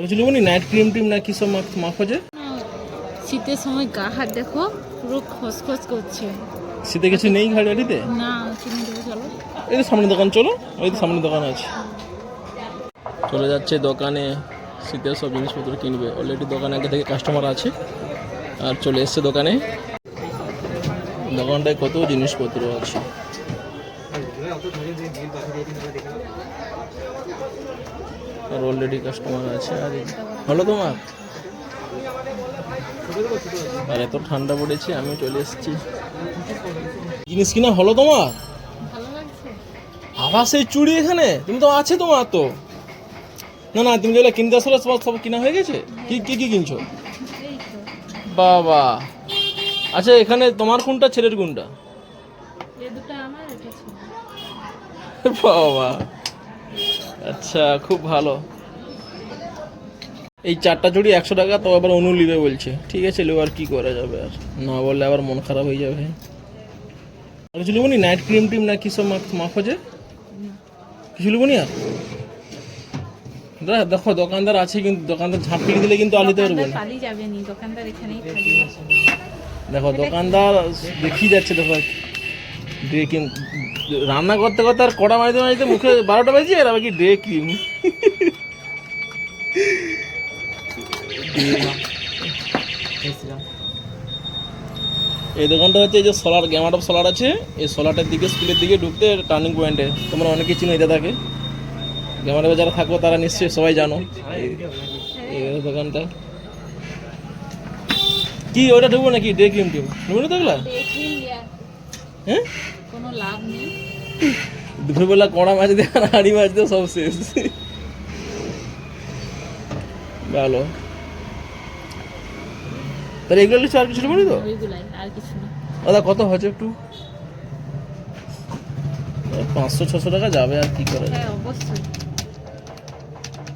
আমি ছিল night cream team না কি সব মাখ যে শীতের সময় গা হাত দেখো পুরো খসখস করছে। শীতে কিছু নেই ঘাড়ি গাড়িতে না দেবো চলো। এই তো সামনে দোকান চলো। ওই তো সামনে দোকান আছে। চলে যাচ্ছে দোকানে শীতের সব জিনিসপত্র কিনবে। অলরেডি দোকানে আগে থেকে কাস্টমার আছে আর চলে এসছে দোকানে। দোকানটায় কত জিনিসপত্র আছে? আর অলরেডি কাস্টমার আছে আর হলো তোমার? আর এত ঠান্ডা পড়েছে আমি চলে এসেছি। জিনিস কিনা হলো তোমার? আবার সেই চুড়ি এখানে? তুমি তো আছে তোমার তো। না না তুমি যেগুলো কিনতে আসলে সব সব কিনা হয়ে গেছে? কি কি কি কিনছো? বাবা। আচ্ছা এখানে তোমার কোনটা? ছেলের কোনটা? বাবা। আচ্ছা খুব ভালো। এই চারটা চুড়ি একশো টাকা তো আবার অনু নিবে বলছে। ঠিক আছে নেব আর কি করা যাবে আর। না বললে আবার মন খারাপ হয়ে যাবে। আর কিছু নেব নাইট ক্রিম টিম না কি সব মাখ- মাখো যে কিছু নেব নি আর? দাদা দেখো দোকানদার আছে কিন্তু দোকানদার ঝাঁপিয়ে দিলে কিন্তু আলু দিতে পারব না। পালিয়ে যাবে নি দোকানদার এখানেই দেখো দোকানদার দেখিয়ে যাচ্ছে দেখো। ক্রিম রান্না করতে করতে আর কড়া মারিতে মারিতে মুখে বারোটা বাজে আর আবার কি ক্রিম এই দোকানটা হচ্ছে এই যে সোলার গ্যামার অফ সোলার আছে। এই সোলারটার দিকে, স্কুলের দিকে ঢুকতে টার্নিং পয়েন্টে তোমরা অনেকে চিনো এটা থাকে গ্যামার যারা থাকো, তারা নিশ্চয়ই সবাই জানো। এই- দোকানটা। কি, ওটা ঢুকবো নাকি? ডে ক্রিম টিম ঢুকবো না তো হ্যাঁ? কোনো লাভ নেই। দুপুরবেলা কড়া মাছ দিয়ে আর হাঁড়ি মাছ দিয়ে সব শেষ। ভালো। তাহলে এগুলো আর কিছু নেব তো? আর কিছু না দাদা কত হচ্ছে একটু? পাঁচশো ছশো টাকা যাবে আর কি করা? যাবে হ্যাঁ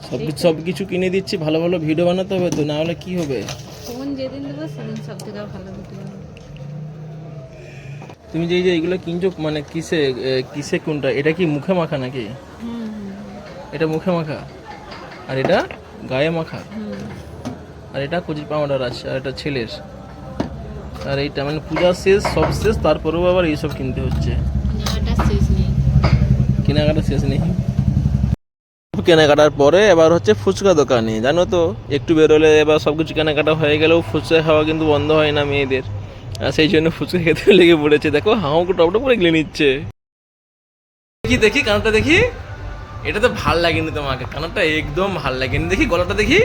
সব কিছু সব কিছু কিনে দিচ্ছি ভালো ভালো ভিডিও বানাতে হবে তো না হলে কি হবে? ফোন যেদিন দেবো সেদিন সব থেকে ভালো ভিডিও হবে। তুমি যে এই যে এগুলো কিনছো মানে কিসে কিসে কোনটা? এটা কি মুখে মাখা নাকি? এটা মুখে মাখা। আর এটা গায়ে মাখা। আর এটা কুচি পাউডার আছে আর এটা ছেলের। আর এইটা মানে পূজা শেষ সব শেষ তারপরেও আবার এইসব কিনতে হচ্ছে। কেনাকাটা শেষ নেই। কেনাকাটার পরে এবার হচ্ছে ফুচকা দোকানে। জানো তো একটু বেরোলে এবার সব কিছু কেনাকাটা হয়ে গেলেও ফুচকা খাওয়া কিন্তু বন্ধ হয় না মেয়েদের। সেই জন্য ফুচকা খেতে লেগে পড়েছে। দেখো হাঁকে টপটা করে গিলে নিচ্ছে। দেখি দেখি কানটা দেখি। এটা তো ভালো লাগেনি তোমাকে। কানটা একদম ভালো লাগেনি। দেখি গলাটা দেখি।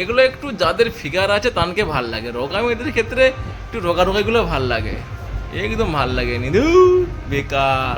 এগুলো একটু যাদের ফিগার আছে তানকে ভালো লাগে। রোগা মেয়েদের ক্ষেত্রে একটু রোগা রোগাগুলো ভালো লাগে। একদম ভালো লাগেনি। ধুর, বেকার।